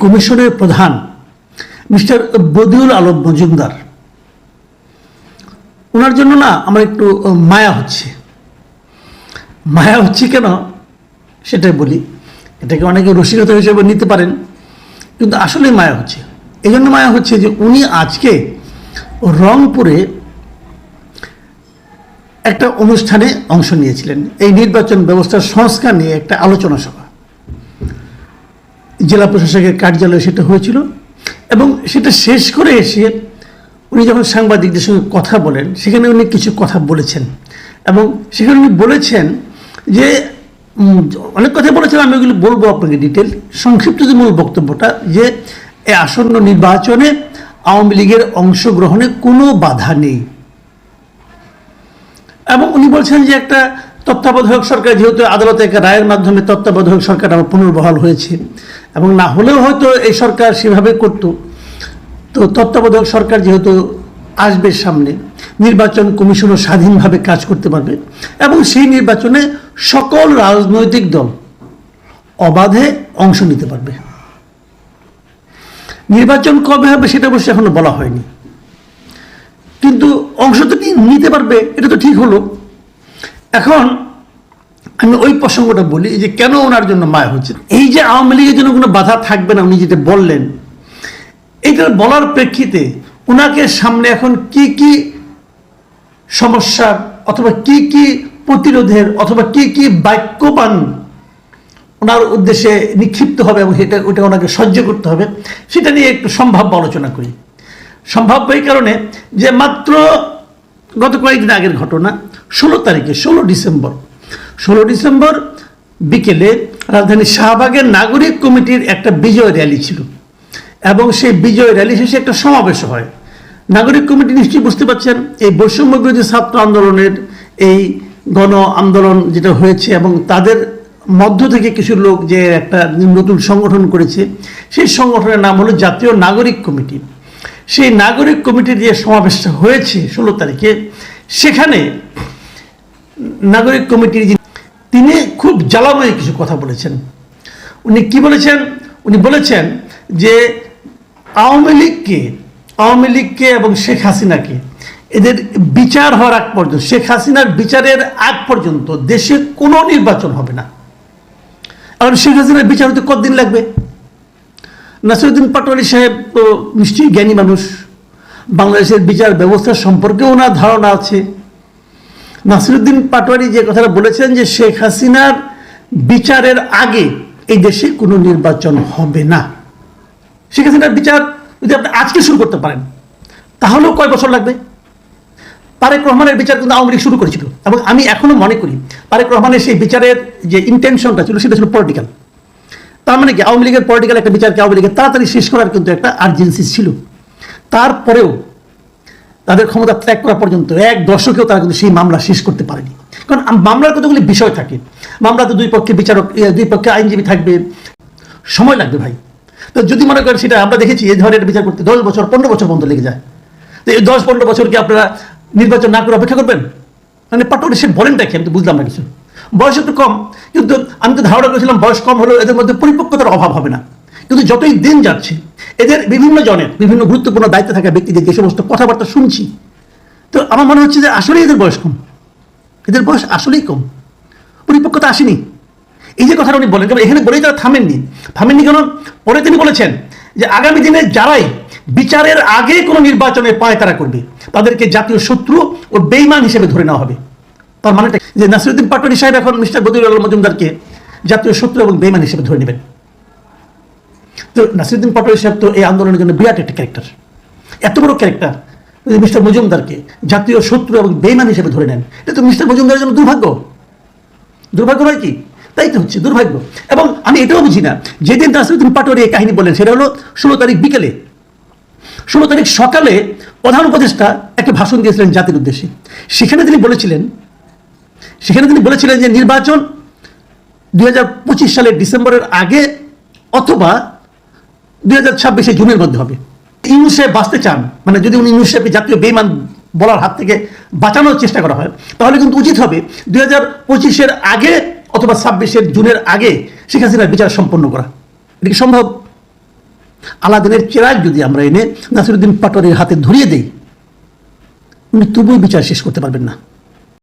কমিশনের প্রধান মিস্টার বদিউল আলম মজুমদার। ওনার জন্য না আমার একটু মায়া হচ্ছে। মায়া হচ্ছে কেন? সেটাই বলি। এটাকে অনেকে রসিকতা হিসেবে নিতে পারেন, কিন্তু আসলে মায়া হচ্ছে। এই জন্য মায়া হচ্ছে যে উনি আজকে রংপুরে একটা অনুষ্ঠানে অংশ নিয়েছিলেন। এই নির্বাচন ব্যবস্থার সংস্কার নিয়ে একটা আলোচনা সভা। জেলা প্রশাসকের কার্যালয়ে সেটা হয়েছিল এবং সেটা শেষ করে এসে উনি যখন সাংবাদিকদের সঙ্গে কথা বলেন, সেখানে উনি কিছু কথা বলেছেন এবং সেখানে উনি বলেছেন যে অনেক কথা বলেছেন আমি ওগুলো বলব আপনাকে ডিটেল সংক্ষিপ্ত যে মূল বক্তব্যটা যে এই আসন্ন নির্বাচনে আওয়ামী লীগের অংশগ্রহণে কোনো বাধা নেই। এবং উনি বলছেন যে একটা তত্ত্বাবধায়ক সরকার যেহেতু আদালতে রায়ের মাধ্যমে তত্ত্বাবধায়ক সরকার আবার পুনর্বহাল হয়েছে, এবং না হলেও হয়তো এই সরকার সেভাবে করত। তো তত্ত্বাবধায়ক সরকার যেহেতু আসবে সামনে, নির্বাচন কমিশনও স্বাধীনভাবে কাজ করতে পারবে, এবং সেই নির্বাচনে সকল রাজনৈতিক দল অবাধে অংশ নিতে পারবে। নির্বাচন কবে হবে সেটা অবশ্যই এখনও বলা হয়নি। কিন্তু অংশ তো নিতে পারবে, এটা তো ঠিক হলো। এখন আমি ওই প্রসঙ্গটা বলি যে কেন ওনার জন্য মায়া হচ্ছে? এই যে আওয়ামী লীগের জন্য কোনো বাধা থাকবে না, উনি যেটা বললেন, এটা বলার প্রেক্ষিতে ওনাকে সামনে এখন কি কি সমস্যার অথবা কি কি প্রতিরোধের অথবা কি কি বাক্যবান ওনার উদ্দেশ্যে নিক্ষিপ্ত হবে এবং সেটা ওটা ওনাকে সহ্য করতে হবে, সেটা নিয়ে একটু সম্ভাব্য আলোচনা করি। সম্ভাব্য এই কারণে যে মাত্র গত কয়েকদিন আগের ঘটনা, ষোলো তারিখে, ষোলো ডিসেম্বর। ষোলো ডিসেম্বর বিকেলে রাজধানী শাহবাগের নাগরিক কমিটির একটা বিজয় র্যালি ছিল। এবং সেই বিজয় র্যালি শেষে একটা সমাবেশ হয়। নাগরিক কমিটি নিশ্চয়ই বুঝতে পারছেন, এই বৈষম্য বিরোধী ছাত্র আন্দোলনের এই গণ আন্দোলন যেটা হয়েছে এবং তাদের মধ্য থেকে কিছু লোক যে একটা নতুন সংগঠন করেছে, সেই সংগঠনের নাম হলো জাতীয় নাগরিক কমিটি। সেই নাগরিক কমিটির যে সমাবেশটা হয়েছে ষোলো তারিখে। সেখানে নাগরিক কমিটির তিনি খুব জ্বালাময় কিছু কথা বলেছেন। উনি কি বলেছেন? উনি বলেছেন যে আওয়ামী লীগকে আওয়ামী লীগকে এবং শেখ হাসিনাকে, এদের বিচার হওয়ার আগ পর্যন্ত, শেখ হাসিনার বিচারের আগ পর্যন্ত দেশে কোনো নির্বাচন হবে না। এখন শেখ হাসিনার বিচার হতে কতদিন লাগবে? নাসিরুদ্দিন পাটোয়ারি সাহেব তো নিশ্চয়ই জ্ঞানী মানুষ। বাংলাদেশের বিচার ব্যবস্থা সম্পর্কে ওনার ধারণা আছে। নাসিরুদ্দিন পাটোয়ারি যে কথাটা বলেছেন যে শেখ হাসিনার বিচারের আগে এই দেশে কোনো নির্বাচন হবে না। শেখ হাসিনার বিচার যদি আপনি আজকে শুরু করতে পারেন, তাহলেও কয় বছর লাগবে? তারেক রহমানের বিচার কিন্তু আওয়ামী লীগ শুরু করেছিল। এবং আমি এখনও মনে করি, তারেক রহমানের সেই বিচারের যে ইন্টেনশনটা ছিল, সেটা ছিল পলিটিক্যাল তার মানে কি? আওয়ামী লীগের পলিটিক্যাল একটা বিচারকে আওয়ামী লীগের? তাড়াতাড়ি শেষ করার কিন্তু একটা আর্জেন্সি ছিল। তারপরেও তাদের ক্ষমতা ত্যাগ করা পর্যন্ত এক দশকেও তারা কিন্তু সেই মামলা শেষ করতে পারেনি। কারণ মামলার কতগুলি বিষয় থাকে? মামলাতে দুই পক্ষে বিচারক দুই পক্ষে আইনজীবী থাকবে। সময় লাগবে ভাই। তো যদি মনে করেন সেটা আমরা দেখেছি, এই ধরনের বিচার করতে দশ বছর, পনেরো বছর পর্যন্ত লেগে যায়। তো এই দশ পনেরো বছর কি আপনারা নির্বাচন না করে অপেক্ষা করবেন? মানে পাটোয়ারি সে বলেনটা কি? আমি তো বুঝলাম না কিছু। বয়স একটু কম। কিন্তু আমি তো ধারণা করেছিলাম বয়স কম হলেও এদের মধ্যে পরিপক্কতার অভাব হবে না। কিন্তু যতই দিন যাচ্ছে, এদের বিভিন্ন জনের বিভিন্ন গুরুত্বপূর্ণ দায়িত্বে থাকা ব্যক্তিদের যে সমস্ত কথাবার্তা শুনছি, তো আমার মনে হচ্ছে যে আসলেই এদের বয়স কম। এদের বয়স আসলেই কম। পরিপক্কতা আসেনি। এই যে কথাটা উনি বলেন কারণ এখানে বলেই তারা থামেননি? থামেননি কেন? পরে তিনি বলেছেন যে আগামী দিনে যারাই বিচারের আগে কোনো নির্বাচনে পায়তারা করবে। তাদেরকে জাতীয় শত্রু ও বেইমান হিসেবে ধরে নেওয়া হবে। তার মানেটা কি? যে নাসিরুদ্দিন পাটোয়ারি সাহেব এখন মিস্টার বদিউল আলম মজুমদারকে জাতীয় শত্রু এবং বেইমান হিসেবে ধরে নেবেন। তো নাসিরুদ্দিন পাটোয়ারি সাহেব তো এই আন্দোলনের জন্য বিরাট একটা ক্যারেক্টার। এত বড় ক্যারেক্টার মিস্টার মজুমদারকে জাতীয় শত্রু এবং বেইমান হিসেবে ধরে নেন, এটা তো মিস্টার মজুমদারের জন্য দুর্ভাগ্য। দুর্ভাগ্য নয় কি? তাই তো হচ্ছে দুর্ভাগ্য। এবং আমি এটাও বুঝি না, যেদিন নাসিরুদ্দিন পাটোয়ারি এই কাহিনী বলেন সেটা হলো ষোলো তারিখ বিকেলে। ষোলো তারিখ সকালে প্রধান উপদেষ্টা একটা ভাষণ দিয়েছিলেন জাতির উদ্দেশ্যে। সেখানে তিনি বলেছিলেন সেখানে তিনি বলেছিলেন যে নির্বাচন দুই হাজার পঁচিশ সালের ডিসেম্বরের আগে অথবা দুই হাজার ছাব্বিশে জুনের মধ্যে হবে। ইউনুস বাঁচতে চান মানে যদি উনি ইউনুস জাতীয় বেইমান বলার হাত থেকে বাঁচানোর চেষ্টা করা হয়, তাহলে কিন্তু উচিত হবে দুই হাজার পঁচিশের আগে অথবা ছাব্বিশের জুনের আগে শেখ হাসিনার বিচার সম্পন্ন করা। এটা সম্ভব? আলাদিনের চেরাগ যদি আমরা এনে নাসিরুদ্দিন পাটোয়ারির হাতে ধরিয়ে দেই, উনি তবুই বিচার শেষ করতে পারবেন না।